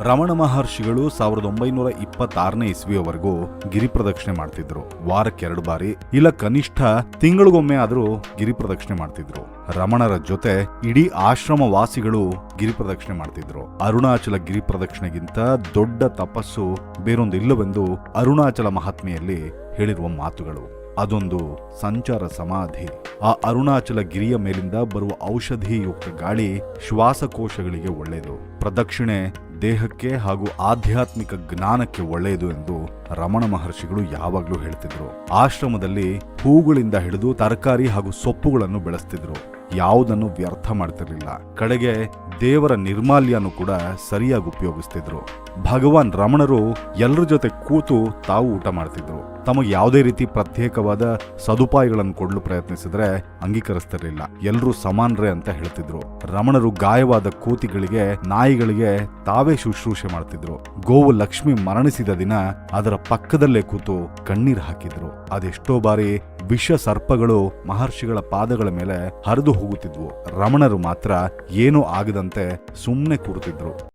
ರಮಣ ಮಹರ್ಷಿಗಳು ಸಾವಿರದ ಒಂಬೈನೂರ ಇಪ್ಪತ್ತಾರನೇ ಇಸ್ವಿಯವರೆಗೂ ಗಿರಿಪ್ರದಕ್ಷಿಣೆ ಮಾಡ್ತಿದ್ರು. ವಾರಕ್ಕೆ ಎರಡು ಬಾರಿ, ಇಲ್ಲ ಕನಿಷ್ಠ ತಿಂಗಳಿಗೊಮ್ಮೆ ಆದರೂ ಗಿರಿಪ್ರದಕ್ಷಿಣೆ ಮಾಡ್ತಿದ್ರು. ರಮಣರ ಜೊತೆ ಇಡೀ ಆಶ್ರಮ ವಾಸಿಗಳು ಗಿರಿ ಪ್ರದಕ್ಷಿಣೆ ಮಾಡ್ತಿದ್ರು. ಅರುಣಾಚಲ ಗಿರಿಪ್ರದಕ್ಷಿಣೆಗಿಂತ ದೊಡ್ಡ ತಪಸ್ಸು ಬೇರೊಂದಿಲ್ಲವೆಂದು ಅರುಣಾಚಲ ಮಹಾತ್ಮೆಯಲ್ಲಿ ಹೇಳಿರುವ ಮಾತುಗಳು. ಅದೊಂದು ಸಂಚಾರ ಸಮಾಧಿ. ಆ ಅರುಣಾಚಲ ಗಿರಿಯ ಮೇಲಿಂದ ಬರುವ ಔಷಧಿಯುಕ್ತ ಗಾಳಿ ಶ್ವಾಸಕೋಶಗಳಿಗೆ ಒಳ್ಳೆಯದು. ಪ್ರದಕ್ಷಿಣೆ ದೇಹಕ್ಕೆ ಹಾಗೂ ಆಧ್ಯಾತ್ಮಿಕ ಜ್ಞಾನಕ್ಕೆ ಒಳ್ಳೆಯದು ಎಂದು ರಮಣ ಮಹರ್ಷಿಗಳು ಯಾವಾಗಲೂ ಹೇಳ್ತಿದ್ರು. ಆಶ್ರಮದಲ್ಲಿ ಹೂಗಳಿಂದ ಹಿಡಿದು ತರಕಾರಿ ಹಾಗೂ ಸೊಪ್ಪುಗಳನ್ನು ಬೆಳೆಸ್ತಿದ್ರು. ಯಾವುದನ್ನು ವ್ಯರ್ಥ ಮಾಡ್ತಿರ್ಲಿಲ್ಲ. ಕಡೆಗೆ ದೇವರ ನಿರ್ಮಾಲ್ಯನು ಕೂಡ ಸರಿಯಾಗಿ ಉಪಯೋಗಿಸ್ತಿದ್ರು. ಭಗವಾನ್ ರಮಣರು ಎಲ್ಲರ ಜೊತೆ ಕೂತು ತಾವು ಊಟ ಮಾಡ್ತಿದ್ರು. ತಮಗೆ ಯಾವುದೇ ರೀತಿ ಪ್ರತ್ಯೇಕವಾದ ಸದುಪಾಯಗಳನ್ನು ಕೊಡಲು ಪ್ರಯತ್ನಿಸಿದ್ರೆ ಅಂಗೀಕರಿಸ್ತಿರ್ಲಿಲ್ಲ. ಎಲ್ಲರೂ ಸಮಾನರೇ ಅಂತ ಹೇಳ್ತಿದ್ರು. ರಮಣರು ಗಾಯವಾದ ಕೋತಿಗಳಿಗೆ, ನಾಯಿಗಳಿಗೆ ತಾವೇ ಶುಶ್ರೂಷೆ ಮಾಡ್ತಿದ್ರು. ಗೋವು ಲಕ್ಷ್ಮಿ ಮರಣಿಸಿದ ದಿನ ಅದರ ಪಕ್ಕದಲ್ಲೇ ಕೂತು ಕಣ್ಣೀರು ಹಾಕಿದ್ರು. ಅದೆಷ್ಟೋ ಬಾರಿ ವಿಷ ಸರ್ಪಗಳು ಮಹರ್ಷಿಗಳ ಪಾದಗಳ ಮೇಲೆ ಹರಿದು ಹೋಗುತ್ತಿದ್ವು. ರಮಣರು ಮಾತ್ರ ಏನೂ ಆಗದಂತೆ ಸುಮ್ಮನೆ ಕೂರುತ್ತಿದ್ರು.